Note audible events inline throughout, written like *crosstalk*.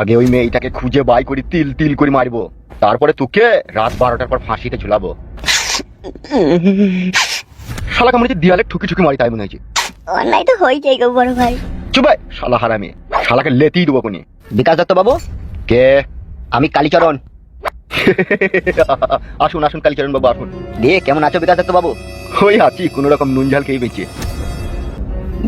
আগে ওই মেয়েটাকে খুঁজে বাই করি তিল তিল করে মারবো। তারপরে তোকে রাত বারোটার পর ফাঁসিতে ঝুলাবো। শালাকে মনে হচ্ছে দেয়ালে ঠুকি ঠুকি মারি তাই মনে হয়েছে। অন্যায় তো হয়েছে গো বড় ভাই। চুবাই শালা হারামি। শালাকে লেতেই দেবো কোনি। বিকাশ দত্ত বাবু? কে? আমি কালীচরণ। *laughs* আসুন আসুন কালীচরণ বাবু আসুন। দিয়ে কেমন আছো বিকাশ দত্ত বাবু? ওই আছি কোন রকম নুন ঝাল খেয়ে বেঁচে।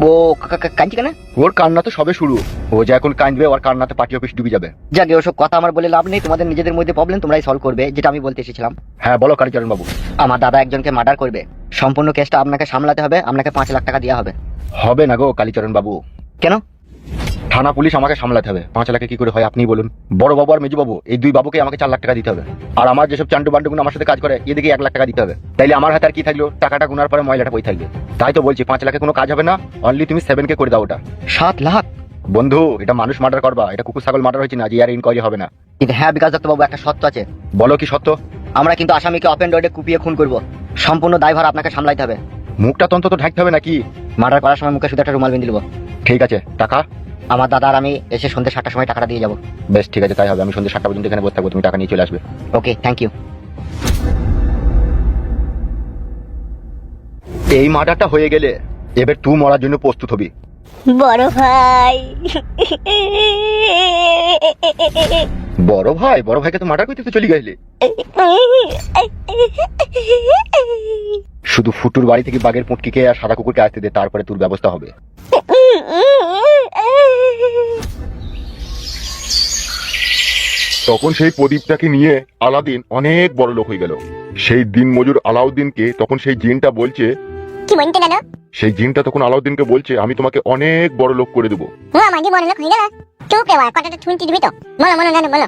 ও কাঁদছে কেন? ওর কান্না তো সবে শুরু। ও যে এখন কাঁদবে ওর কান্নাতে পার্টি অফিস ডুবে যাবে। যাকে ওসব কথা আমার বলে লাভ নেই তোমাদের নিজেদের মধ্যে প্রবলেম তোমরাই সলভ করবে যেটা আমি বলতে এসেছিলাম। হ্যাঁ বলো কালীচরণ বাবু। আমার দাদা একজনকে মার্ডার করবে। সম্পূর্ণ কেসটা আপনাকে সামলাতে হবে আপনাকে পাঁচ লাখ টাকা দেওয়া হবে। হবে না গো কালীচরণ বাবু। কেন? থানা পুলিশ আমাকে সামলাতে হবে। পাঁচ লাখে কি করে হয় আপনি বলুন। বড় বাবু আর মেজু বাবু এই দুই বাবুকে আমাকে চার লাখ টাকা দিতে হবে। আর আমার যেসব চান্ডু বান্ডুগুলো আমার সাথে কাজ করে এদিকে এক লাখ টাকা দিতে হবে। তাইলে আমার হাতে আর কি থাকল? টাকাটা গুনার পরে ময়লাটা বই থাকবে। তাই তো বলছি পাঁচ লাখে কোনো কাজ হবে না। অনলি তুমি সেভেন কে করে দাও ওটা। সাত লাখ? বন্ধু এটা মানুষ মার্ডার করবা। এটা কুকুর ছাগল মার্ডার হয়েছে না যে আর ইনকোয়ারি হবে না। কিন্তু হ্যাঁ বিকাশ দত্ত বাবু একটা সত্য আছে। বলো কি সত্য? আমরা কিন্তু আসামিকে অপেন রোডে কুপিয়ে খুন করব। সম্পূর্ণ দায়ভার আপনাকে সামলাইতে হবে। মুখটা তন্ত তো ঢাকতে হবে নাকি? মার্ডার করার সময় মুখে শুধু একটা রুমাল বেঁধে দেবো। ঠিক আছে টাকা। আমার দাদা আর আমি এসে সন্ধ্যে সাতটার সময় টাকাটা দিয়ে যাব। বেশ ঠিক আছে তাই হবে। আমি সন্ধ্যে সাতটা পর্যন্ত এখানে বসে থাকব তুমি টাকা নিয়ে চলে আসবে। ওকে থ্যাংক ইউ এই মার্ডারটা হয়ে গেলে এবার তুই মরার জন্য প্রস্তুত হবি। বড় ভাই। বড় ভাই বড় ভাইকে তো মার্ডার করতে চলে গেলে। শুধু ফুটুর বাড়ি থেকে বাঘের পুটকিকে আর সাদা কুকুরকে আসতে দে তারপরে তোর ব্যবস্থা হবে। তখন সেই প্রদীপটাকে নিয়ে আলাদিন অনেক বড় লোক হয়ে গেল। সেই দিন মজুর আলাউদ্দিনকে তখন সেই জিনটা বলছে কি বলতে সেই জিনটা তখন আলাউদ্দিনকে বলছে আমি তোমাকে অনেক বড় লোক করে দেবো। ও আমাদের বড় লোক হয়ে গেল? চুপ রে বাবা কথাটা শুনতে দিবি তো। বলো বলো বলো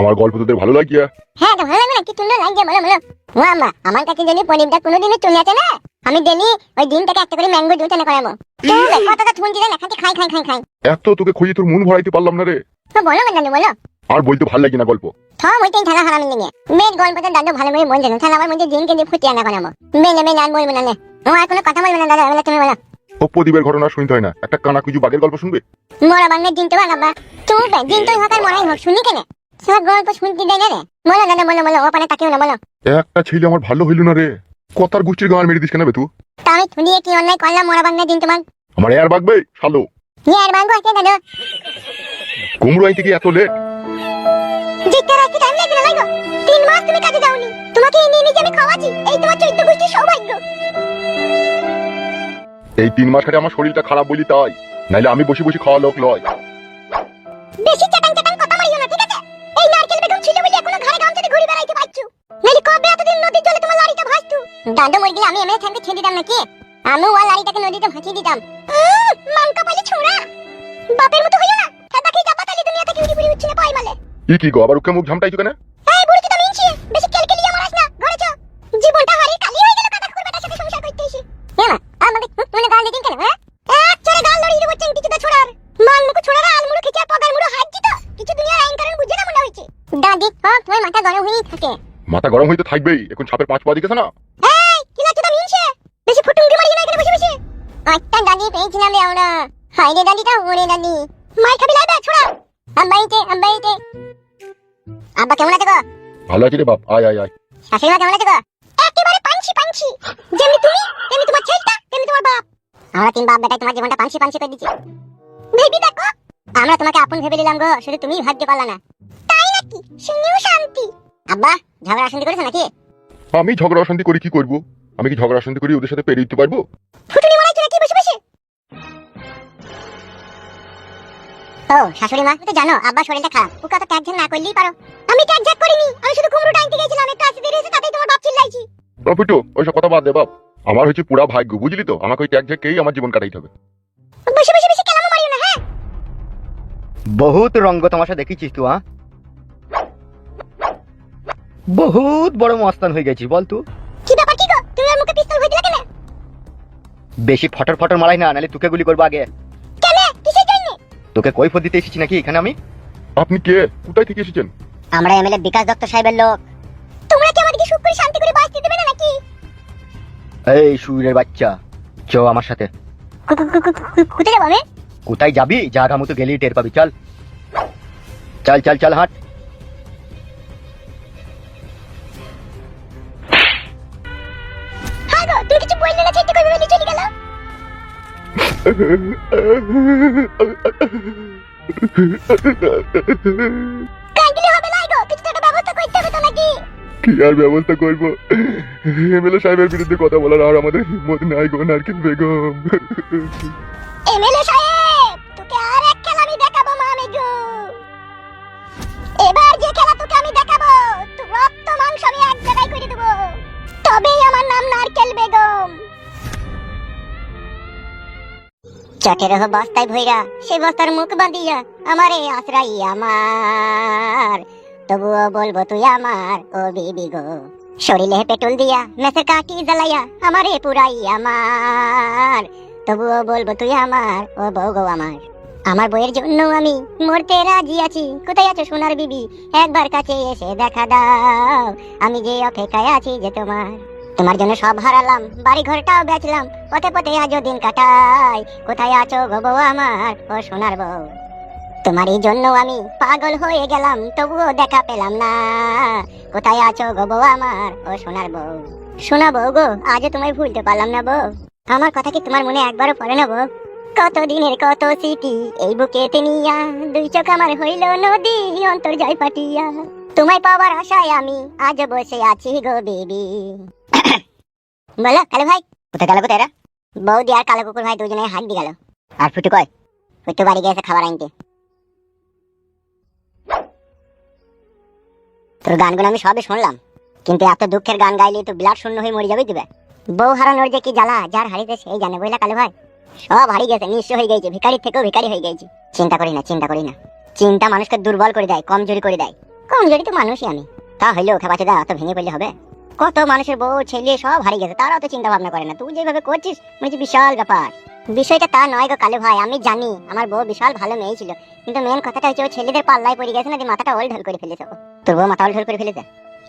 আমার গল্প তোদের ভালো লাগিয়া। হ্যাঁ তো ভালো লাগবে না? কি সুন্দর লাগছে বলো বলো। ও আম্মা আমার কাছে যদি পনিরটা কোনোদিনও চলে আসে না আমি ডেলি ওই দিনটাকে একটা করে ম্যাঙ্গো জুস এনে করাবো। কথাটা শুনতে না খালি খাই খাই খাই খাই। তোকে খুঁজে তোর মন ভরাইতে পারলাম না রে। তো বলো না বলো। আর বলতে ভালো লাগে না গল্প। থম ওইটাই থালা হারামি নিয়ে। মেয়ের গল্পটা দাদু ভালো করে বলছে না তাহলে আমার মধ্যে দিনকে দিয়ে ফুটিয়ে আনা করাবো আর বলব না নে। ও আর কোনো কথা বলবে না দাদা এগুলো তুমি বলো। ও প্রদীপের ঘটনা শুনতে হয় না। একটা কানা কুজু বাঘের গল্প শুনবে? মরা বাংলার দিন তো বাবা চুপ রে দিন তো হোক আর মরাই হোক শুনি কেন? সব গল্প শুনতে দেয় না রে। বলো দাদা বলো বলো ওখানে তাকিও না বলো। একটা ছেলে আমার ভালো হইল না রে। কথার গোষ্ঠীর গান মেরে দিস কেন বে তুই? তা আমি শুনিয়ে কি অন্যায় করলাম মরা বাংলার দিন তোমার? আমার এর বাগবে শালো। আর বাঙ্গো আছে দাদু কুমড়ো আইতে কি এত লেট জিততে রাখতে টাইম লাগবে না লাগো তিন মাস তুমি কাজে যাওনি। তোমাকে এনে এনে আমি খাওয়াছি এই তোমার চৈত্য গোষ্ঠীর সৌভাগ্য। এই তিন মাস আমার শরীরটা খারাপ বলি তাই। নাইলে আমি বসে বসে খাওয়া লোক লয়। বেশি চাটাং চাটাং কথা মারিও না ঠিক আছে? এই নারকেল বেগম ছিল বলে এখনও ঘরে গামছাতে ঘুরে বেড়াইতে পারছ। নাইলে কবে এতদিন নদীর জলে তোমার লাড়িটা ভাসতো? দাদু মরে গেলে আমি থাকতে ছেড়ে দিতাম নাকি? আমি ওয়া লাড়িটাকে নদীতে ভাসিয়ে দিতাম। মাংকা পাইলে ছোড়া। বাপের মতো হইও না। দুনিয়া থেকে উড়ি উঠছে মালে। কি গো আবার মুখ ঝামটাইছো কেন? দাদি হ্যাঁ তোমার মাথা গরম হয়েই থাকে। মাথা গরম হইতে থাকবেই এখন ছাপের পাঁচ পা দিকেছে না। এই কি ইনছে বেশি মারিয়ে না এখানে বসে বসে। একটা দাদি পেয়েছিলাম রে আমরা। হাই রে দাদিটা ওরে দাদি মাই খাবি ছোড়া। আম্বাইতে আম্বাইতে আব্বা কেমন আছে গো? ভালো আছে রে বাপ আয় আয় আয়। শাশুড়ি মা কেমন আছে গো? একেবারে পাঞ্চি পাঞ্চি যেমনি তুমি তেমনি তোমার ছেলেটা তেমনি তোমার বাপ। আমরা তিন বাপ বেটাই তোমার জীবনটা পাঞ্চি পাঞ্চি করে দিচ্ছি। ভেবি দেখো আমরা তোমাকে আপন ভেবে নিলাম গো শুধু তুমিই ভাগ্য পারলা না। তাই নাকি? শুনেও শান্তি। আব্বা ঝগড়া শান্তি করেছ নাকি? আমি ঝগড়া অশান্তি করি কি করব? আমি কি ঝগড়া অশান্তি করি ওদের সাথে পেরিয়ে দিতে পারব? ফুটুনি মারাইছো নাকি বসে বসে ও শাশুড়ি মা তো জানো আব্বা শরীরটা খারাপ। ওকে তো ট্যাগ না করলেই পারো। আমি ট্যাগ ঝ্যাগ করিনি আমি শুধু গেছিলাম একটু আসতে দেরি হয়েছে তাতেই তোমার বাপ চিল্লাইছি। প্রফিটো ওইসব কথা বাদ দে বাপ। আমার হচ্ছে পুরা ভাগ্য বুঝলি তো? আমাকে ওই ট্যাগ ঝ্যাগকেই আমার জীবন কাটাইতে হবে? বসে বসে কেলামো মারিও না হ্যাঁ? বহুত রঙ্গ তামাশা দেখিছিস তুই হ্যাঁ? বহুত বড় মস্তান হয়ে গেছিস বল তুই কি ব্যাপার কি গো? তুমি আর মুখে পিস্তল ভরে দিলে কেন? বেশি ফটর ফটর মারাই না নাহলে তোকে গুলি করব আগে। কেন? কিসের জন্য? তোকে কৈফত দিতে এসেছি নাকি এখানে আমি? আপনি কে? কোথায় থেকে এসেছেন? আমরা এমএলএ বিকাশ দত্ত সাহেবের লোক। তোমরা কি আমাদেরকে সুখ করে শান্তি করে বাঁচতে দেবে না নাকি? এই সুরের বাচ্চা চ আমার সাথে। কোথায় যাব আমি? কোথায় যাবি? জাগা মতো গেলেই টের পাবি চল। চল চল চল হাট। কাঁদলে হবে না গো কিছু তো ব্যবস্থা করতে হবে তো নাকি কি আর ব্যবস্থা করব? এমএলএ সাহেবের বিরুদ্ধে কথা বলার আর আমাদের হিম্মত নাই গো নারকেল বেগম। এমএলএ সাহেব তোকে আর এক খেলা আমি দেখাবো মামি গো। এবার যে খেলা তোকে আমি দেখাবো তুই রক্ত মাংস আমি এক জায়গায় করে দেবো। তবেই আমার নাম নারকেল বেগম। চটের হো বস্তায় ভইরা সেই বস্তার মুখ বাঁধিয়া, আমারে আশ্রাই আমার। তবুও বলব তুই আমার, ও বিবি গো। শরীরে পেট্রোল দিয়া, মেসে কাটি জ্বালাইয়া, আমারে পুরাই আমার। তবুও বলব তুই আমার, ও বউ গো আমার। আমার বইয়ের জন্য আমি মরতে রাজি আছি। কোথায় আছো সোনার বিবি? একবার কাছে এসে দেখা দাও। আমি যে অপেক্ষায় আছি যে তোমার তোমার জন্য সব হারালাম বাড়ি ঘরটাও বেচলাম, পথে পথে আজও দিন কাটাই। কোথায় আছো গো বউ আমার? ও সোনার বউ। এই জন্য আমি পাগল হয়ে গেলাম, তবুও দেখা পেলাম না। কোথায় আছো গো বউ আমার? ও সোনার বউ। শোনা বউ গো, আজও তোমায় ভুলতে পারলাম না বউ। আমার কথা কি তোমার মনে একবারও পড়ে না বউ? কত দিনের কত সিটি এই বুকেতে নিয়া, দুই চোখ আমার হইল নদী অন্তর জয় পাটিয়া তোমায় পাওয়ার আশায় আমি আজ বসে আছি গো বেবি। *coughs* বলো কালো ভাই। কোথায় গেল কোথায় এরা? বৌদি আর কালো কুকুর ভাই দুজনে হাত দিয়ে গেল। আর ফুটু কয় ফুটু বাড়ি গেছে খাবার আনতে। তোর গানগুলো আমি সবই শুনলাম। কিন্তু এত দুঃখের গান গাইলে তো ব্লাড শূন্য হয়ে মরে যাবে দিবে বউ হারানোর যে কি জ্বালা যার হারিতে সেই জানে বুঝলা কালো ভাই? সব হারিয়ে গেছে নিঃস্ব হয়ে গেছে ভিখারির থেকেও ভিখারি হয়ে গেছে। চিন্তা করি না চিন্তা করি না। চিন্তা মানুষকে দুর্বল করে দেয় কমজোরি করে দেয়। কমজোরি তো মানুষই আমি। তা হইলেও খেপাচে দা অত ভেঙে পড়লে হবে। কত মানুষের বউ, ছেলে সব হারিয়ে গেছে, তারাও তো চিন্তা ভাবনা করে না। তুই যেভাবে করছিস, মনে হচ্ছে বিশাল ব্যাপার। বিষয়টা তা নয় গো কালু ভাই, আমি জানি, আমার বউ বিশাল ভালো মেয়ে ছিল। কিন্তু মেন কথাটা হচ্ছে ও ছেলেদের পাল্লায় পড়ে গেছে না যে মাথাটা ওল ঢল করে ফেলেছে। তোর বউ মাথা ওল ঢল করে ফেলেছে?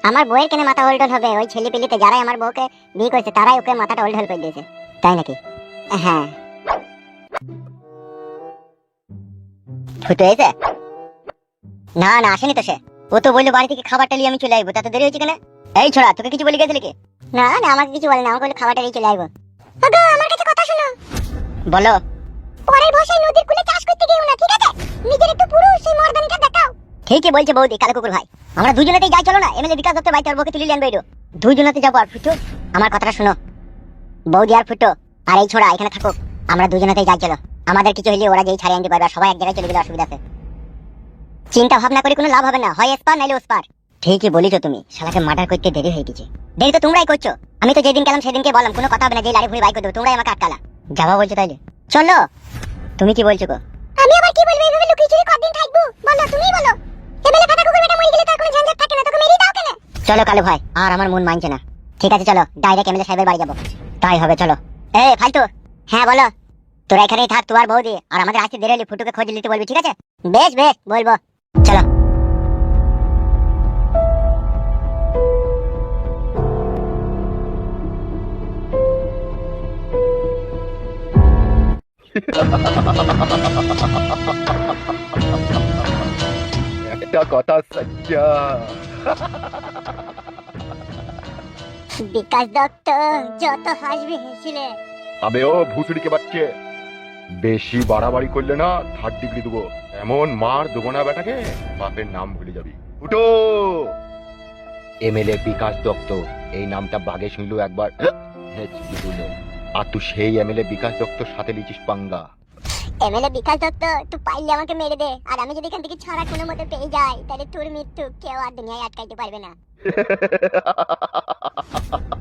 আমার বউয়ের কেন মাথা ওল ঢল হবে? ওই ছেলে পেলিতে যারাই আমার বউকে বিয়ে করেছে, তারাই ওকে মাথাটা ওল ঢল করে দিয়েছে। তাই নাকি? হ্যাঁ। ফুটো না না, আসেনি তো সে। ও তো বলল বাড়ি থেকে খাবারটা নিয়ে আমি চলে আসব তাতে দেরি হয়েছে কেন? এই ছোড়া তোকে কিছু বলে গেছিলে কি? না না আমাকে কিছু বলে না আমাকে খাবারটা নিয়ে চলে আসব। আমার কাছে কথা শোনো। বলো। পরের ভাষায় নদীর কূলে চাষ করতে গিয়েও না ঠিক আছে? নিজের একটু পুরুষ সেই মর্দানিটা দেখাও। ঠিকই বলছে বৌদি কালো কুকুর ভাই। আমরা দুজনেতেই যাই চলো না? এমএলএ বিকাশ দত্তের বাড়িতে বউকে তুলে আনবে এটো দুজনেতে যাব আর ফুটো আমার কথাটা শোনো। বৌদি আর ফুটো আর এই ছোড়া এখানে থাকুক। আমরা দুজনেতেই যাই চলো। আমাদের কিছু হলে ওরা যেই ছাড়িয়ে আনতে পারবে সবাই এক জায়গায় চলে গেলে অসুবিধা আছে। চিন্তা ভাবনা করে কোনো লাভ হবে না। হয় এসপার নাইলে ওসপার ঠিকই বলিছ তুমি। শালাকে মার্ডার করতে দেরি হয়ে গেছে। দেরি তো তোমরাই করছ। আমি তো যেদিন গেলাম সেদিনকে বললাম কোনো কথা হবে না যে লাড়ি ভুড়ি বাই করে দেবো তোমরাই আমাকে আটকালা। যাবা বলছো তাইলে। চলো। তুমি কি বলছো গো? আমি আবার কি বলব? এইভাবে লুকিয়ে চুরি কতদিন থাকব? বলো তুমিই বলো। এবেলে ফাটা কুকুর বেটা মরে গেলে তার কোনো ঝঞ্ঝাট থাকে না তোকে মেরেই দাও কেন? চলো কালু ভাই আর আমার মন মানছে না। ঠিক আছে চলো। ডাইরেক্ট এমএলএ সাহেবের বাড়ি যাব। তাই হবে চলো। এ ফালতু। হ্যাঁ বলো। তোরা এখানেই থাক তোমার বৌদি আর আমাদের আসতে দেরি হলে ফুটুকে খোঁজ নিতে বলবি ঠিক আছে? বেশ বেশ বলব। চলো। একটা কথা সচ্চা বিকাশ দত্ত যত হাসবে হেসিলে। আবে ও ভুসুড়িকে বাচ্চে। বেশি বাড়াবাড়ি করলে না থার্ড ডিগ্রি দেবো। এমন মার দেবো না বেটাকে বাপের নাম ভুলে যাবি। ফুটো এমএলএ বিকাশ দত্ত এই নামটা বাগে শুনলো একবার। আর তুই সেই এমএলএ বিকাশ দত্তর সাথে লিচিস পাঙ্গা। এমএলএ বিকাশ দত্ত তুই পাইলে আমাকে মেরে দে। আর আমি যদি এখান থেকে ছাড়া কোনো মতে পেয়ে যাই তাহলে তোর মৃত্যু কেউ আর দুনিয়ায় আটকাইতে পারবে না। *laughs*